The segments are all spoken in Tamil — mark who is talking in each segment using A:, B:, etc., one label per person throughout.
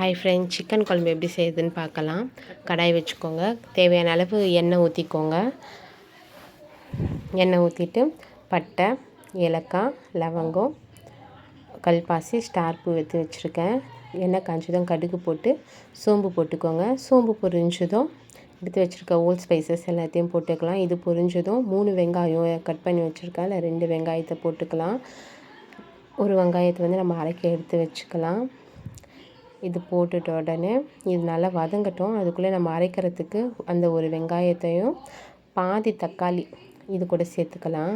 A: ஹாய் ஃப்ரெண்ட்ஸ் சிக்கன் குழம்பு எப்படி செய்யுதுன்னு பார்க்கலாம். கடாய் வச்சுக்கோங்க. தேவையான அளவு எண்ணெய் ஊற்றிக்கோங்க எண்ணெய் ஊற்றிட்டு பட்டை ஏலக்காய் லவங்கம் கல்பாசி ஸ்டார் பூ எடுத்து வச்சுருக்கேன். எண்ணெய் காய்ச்சதும் கடுகு போட்டு சோம்பு போட்டுக்கோங்க. சோம்பு பொரிஞ்சதும் எடுத்து வச்சுருக்க ஓல் ஸ்பைசஸ் எல்லாத்தையும் போட்டுக்கலாம். இது பொரிஞ்சதும் மூணு வெங்காயம் கட் பண்ணி வச்சுருக்கேன். இல்லை ரெண்டு வெங்காயத்தை போட்டுக்கலாம். ஒரு வெங்காயத்தை வந்து நம்ம அரைக்க எடுத்து வச்சுக்கலாம். இது போட்டுட்ட உடனே இது நல்லா வதங்கட்டும். அதுக்குள்ளே நம்ம அரைக்கிறதுக்கு அந்த ஒரு வெங்காயத்தையும் பாதி தக்காளி இது கூட சேர்த்துக்கலாம்.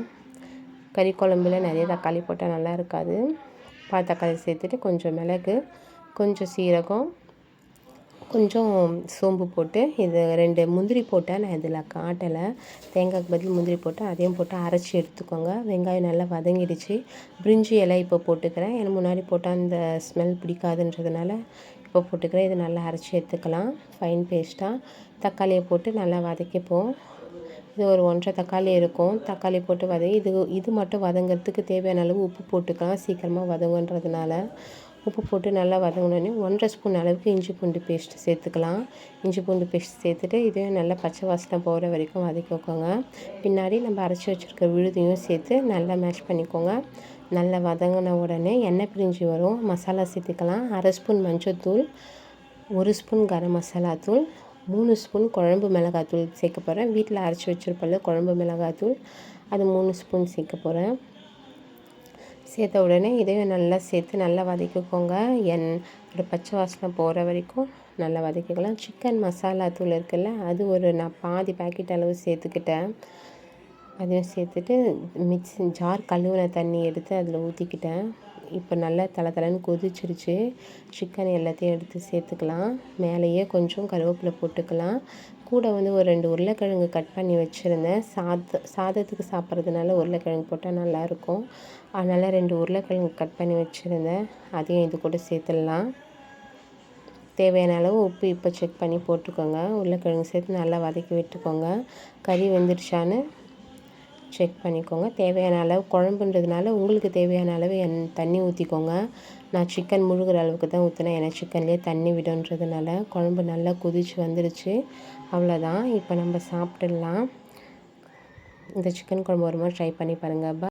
A: கறி குழம்புல நிறைய தக்காளி போட்டால் நல்லா இருக்காது. பாதி தக்காளி சேர்த்துட்டு கொஞ்சம் மிளகு கொஞ்சம் சீரகம் கொஞ்சம் சோம்பு போட்டு இது ரெண்டு முந்திரி போட்டேன் நான் இதில் காட்டலை. தேங்காய்க்கு பதில் முந்திரி போட்டு அதையும் போட்டு அரைச்சி எடுத்துக்கோங்க. வெங்காயம் நல்லா வதங்கிடுச்சு. பிரிஞ்சி இலை இப்போ போட்டுக்கிறேன். ஏன்னா முன்னாடி போட்டால் அந்த ஸ்மெல் பிடிக்காதுன்றதுனால இப்போ போட்டுக்கிறேன். இதை நல்லா அரைச்சி எடுத்துக்கலாம். ஃபைன் பேஸ்ட்டாக தக்காளியை போட்டு நல்லா வதக்கிப்போம். இது ஒரு ஒன்றரை தக்காளி இருக்கும். தக்காளி போட்டு வதங்கி இது இது மட்டும் வதங்கிறதுக்கு தேவையான அளவு உப்பு போட்டுக்கலாம். சீக்கிரமாக வதங்குன்றதுனால. உப்பு போட்டு நல்லா வதங்கினோடனே ஒன்றரை ஸ்பூன் அளவுக்கு இஞ்சி பூண்டு பேஸ்ட்டு சேர்த்துக்கலாம். இஞ்சி பூண்டு பேஸ்ட் சேர்த்துட்டு இதையும் நல்லா பச்சை வாசனை போகிற வரைக்கும் வதக்கி வைக்கோங்க. பின்னாடி நம்ம அரைச்சி வச்சுருக்க விழுதையும் சேர்த்து நல்லா மேஷ் பண்ணிக்கோங்க. நல்லா வதங்கின உடனே எண்ணெய் பிரிஞ்சு வரும். மசாலா சேர்த்துக்கலாம். அரை ஸ்பூன் மஞ்சத்தூள் ஒரு ஸ்பூன் கரம் மசாலா தூள் மூணு ஸ்பூன் குழம்பு மிளகாத்தூள் சேர்க்க போகிறேன் வீட்டில் அரைச்சி வச்சுருப்பல குழம்பு மிளகாத்தூள் அது மூணு ஸ்பூன் சேர்க்க போகிறேன் சேர்த்த உடனே இதையும் நல்லா சேர்த்து நல்லா வதக்கிக்கோங்க. என் ஒரு பச்சை வாசனை போகிற வரைக்கும் நல்லா வதக்கிக்கலாம். சிக்கன் மசாலா தூள் இருக்குல்ல அது ஒரு நான் பாதி பேக்கெட் அளவு சேர்த்துக்கிட்டேன். அதையும் சேர்த்துட்டு மிக்ஸி ஜார் கழுவின தண்ணி எடுத்து அதில் ஊற்றிக்கிட்டேன் இப்போ நல்லா தலை தலைன்னு கொதிச்சிருச்சு. சிக்கன் எல்லாத்தையும் எடுத்து சேர்த்துக்கலாம். மேலேயே கொஞ்சம் கருவேப்பிலை போட்டுக்கலாம். கூட வந்து ஒரு ரெண்டு உருளைக்கிழங்கு கட் பண்ணி வச்சுருந்தேன். சாத சாதத்துக்கு சாப்பிட்றதுனால உருளைக்கிழங்கு போட்டால் நல்லாயிருக்கும். அதனால் ரெண்டு உருளைக்கிழங்கு கட் பண்ணி வச்சுருந்தேன். அதையும் இது கூட சேர்த்துடலாம். தேவையான அளவு உப்பு இப்போ செக் பண்ணி போட்டுக்கோங்க. உருளைக்கிழங்கு சேர்த்து நல்லா வதக்கி விட்டுக்கோங்க. கறி வெந்துருச்சான்னு செக் பண்ணிக்கோங்க. தேவையான அளவு குழம்புன்றதுனால உங்களுக்கு தேவையான அளவு என் தண்ணி ஊற்றிக்கோங்க நான் சிக்கன் முழுகிற அளவுக்கு தான் ஊற்றினேன் ஏன்னா சிக்கன்லேயே தண்ணி விடுன்றதுனால குழம்பு நல்லா கொதிச்சு வந்துடுச்சு அவ்வளோதான் இப்போ நம்ம சாப்பிட்டுடலாம் இந்த சிக்கன் குழம்பு ஒரு மாதிரி ட்ரை பண்ணி பாருங்கள்